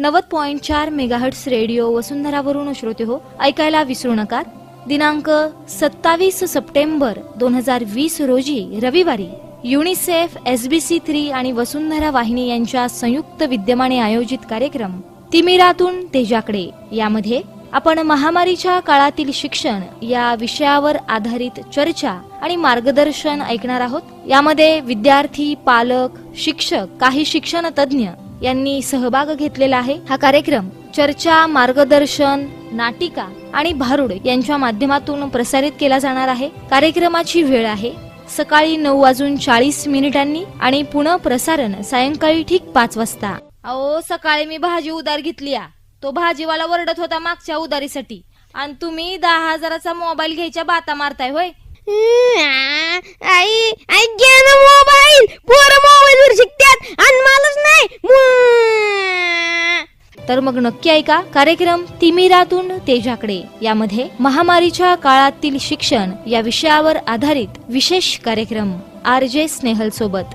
नव्वद पॉईंट चार megahertz radio वसुंधरावरून श्रोते हो ऐकायला विसरू नका. दिनांक सत्तावीस सप्टेंबर दोन हजार वीस रोजी रविवारी UNICEF S B C three आणि वसुंधरा वाहिनी यांच्या संयुक्त विद्यमाने आयोजित कार्यक्रम तिमिरातून तेजाकडे. यामध्ये आपण महामारीच्या काळातील शिक्षण या विषयावर आधारित चर्चा आणि मार्गदर्शन ऐकणार आहोत. यामध्ये विद्यार्थी पालक शिक्षक काही शिक्षण तज्ज्ञ यांनी सहभाग घेतलेला आहे. हा कार्यक्रम चर्चा मार्गदर्शन नाटिका आणि भारुड यांच्या माध्यमातून प्रसारित केला जाणार आहे. कार्यक्रमाची वेळ आहे. सकाळी नऊ वाजून चाळीस मिनिटांनी आणि पुन्हा प्रसारण सायंकाळी ठीक पाच वाजता. अहो सकाळी मी भाजी उधार घेतली आ. तो भाजीवाला वरडत होता मागच्या उधारीसाठी. आणि तुम्ही दहा हजाराचा मोबाईल घ्यायच्या बाता मारताय होय. आई तर मग नक्की ऐका कार्यक्रम तिमिरातून तेजाकडे. यामध्ये महामारीच्या काळातील शिक्षण या विषयावर आधारित विशेष कार्यक्रम. आर जे स्नेहल सोबत.